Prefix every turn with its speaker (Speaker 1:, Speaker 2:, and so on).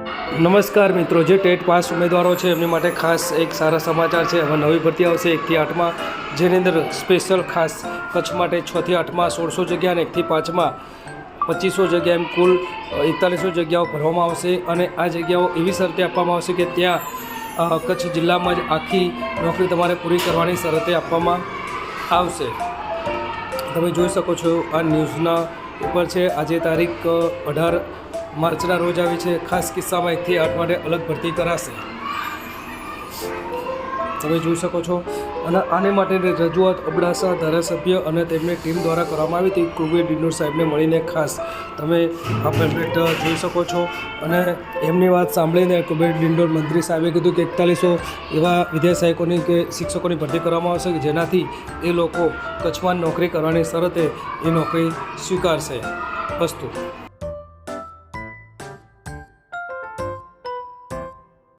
Speaker 1: નમસ્કાર મિત્રો, જે ટેટ પાસ ઉમેદવારો છે, એમની માટે ખાસ એક સારા સમાચાર છે. હવે નવી ભરતી આવશે એકથી આઠમાં, જેની અંદર સ્પેશિયલ ખાસ કચ્છ માટે છથી આઠમાં સોળસો જગ્યા અને એકથી પાંચમાં પચીસો જગ્યા એમ કુલ એકતાલીસો જગ્યાઓ ભરવામાં આવશે. અને આ જગ્યાઓ એવી શરતે આપવામાં આવશે કે ત્યાં કચ્છ જિલ્લામાં જ આખી નોકરી તમારે પૂરી કરવાની શરતે આપવામાં આવશે. તમે જોઈ શકો છો આ ન્યૂઝના ઉપર છે. આજે તારીખ, અઢાર માર્ચના રોજ આવી છે ખાસ કિસ્સામાં એકથી આઠ માટે અલગ ભરતી કરાશે. તમે જોઈ શકો છો. અને આને માટેની રજૂઆત અબડાસા ધારાસભ્ય અને તેમની ટીમ દ્વારા કરવામાં આવી હતી. કુબેર ડિંડોર સાહેબને મળીને ખાસ તમે આ પેમ્પલેટ જોઈ શકો છો. અને એમની વાત સાંભળીને કુબેર ડિન્ડોર મંત્રી સાહેબે કીધું કે એકતાલીસો એવા વિદ્યાસહાયકોની કે શિક્ષકોની ભરતી કરવામાં આવશે કે જેનાથી એ લોકો કચ્છમાં નોકરી કરવાની શરતે એ નોકરી સ્વીકારશે. વસ્તુ